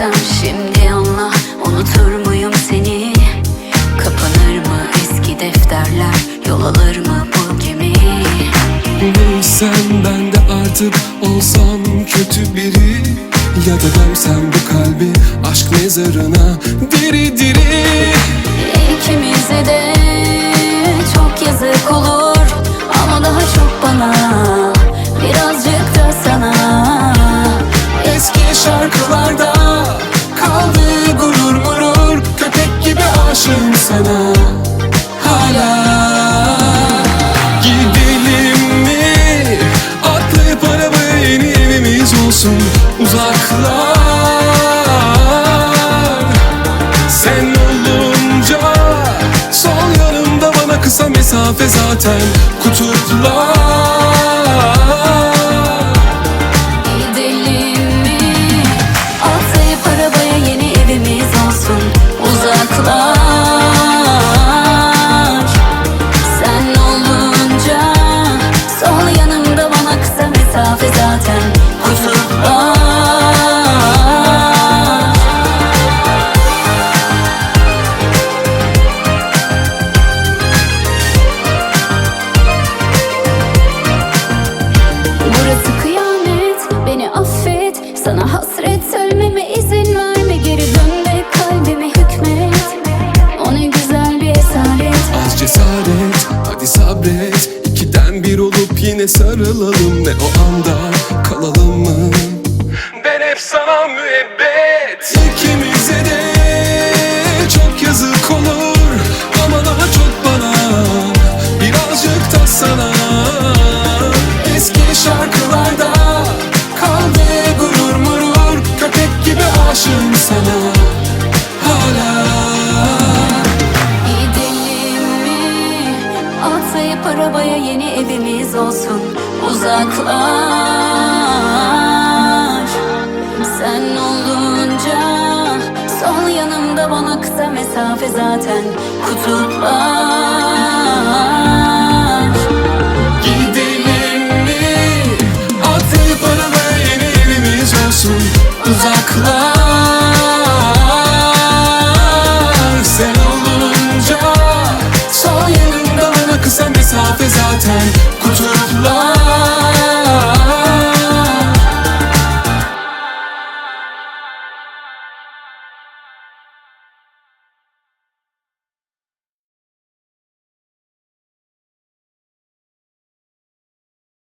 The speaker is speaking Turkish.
desem şimdi anla. Unutur muyum seni? Kapanır mı eski defterler? Yol alır mı bu gemi? Sen ben de artık olsam kötü biri. Ya da gömsem bu kalbi aşk mezarına diri diri. İkimize de çok yazık olur. Ama daha çok bana olsun Uzaklar. Sen olunca Sol yanımda bana kısa mesafe zaten. Kutuplar Sana hasret ölmeme izin verme. Geri dön ve kalbime hükmet. O ne güzel bir esaret. Az cesaret hadi sabret. İkiden bir olup yine sarılalım. Ne o anda kalalım mı? Ben hep sana müebbet arabaya yeni evimiz olsun. Uzaklar Sen olunca Sol yanımda bana kısa mesafe zaten. Kutuplar It's our time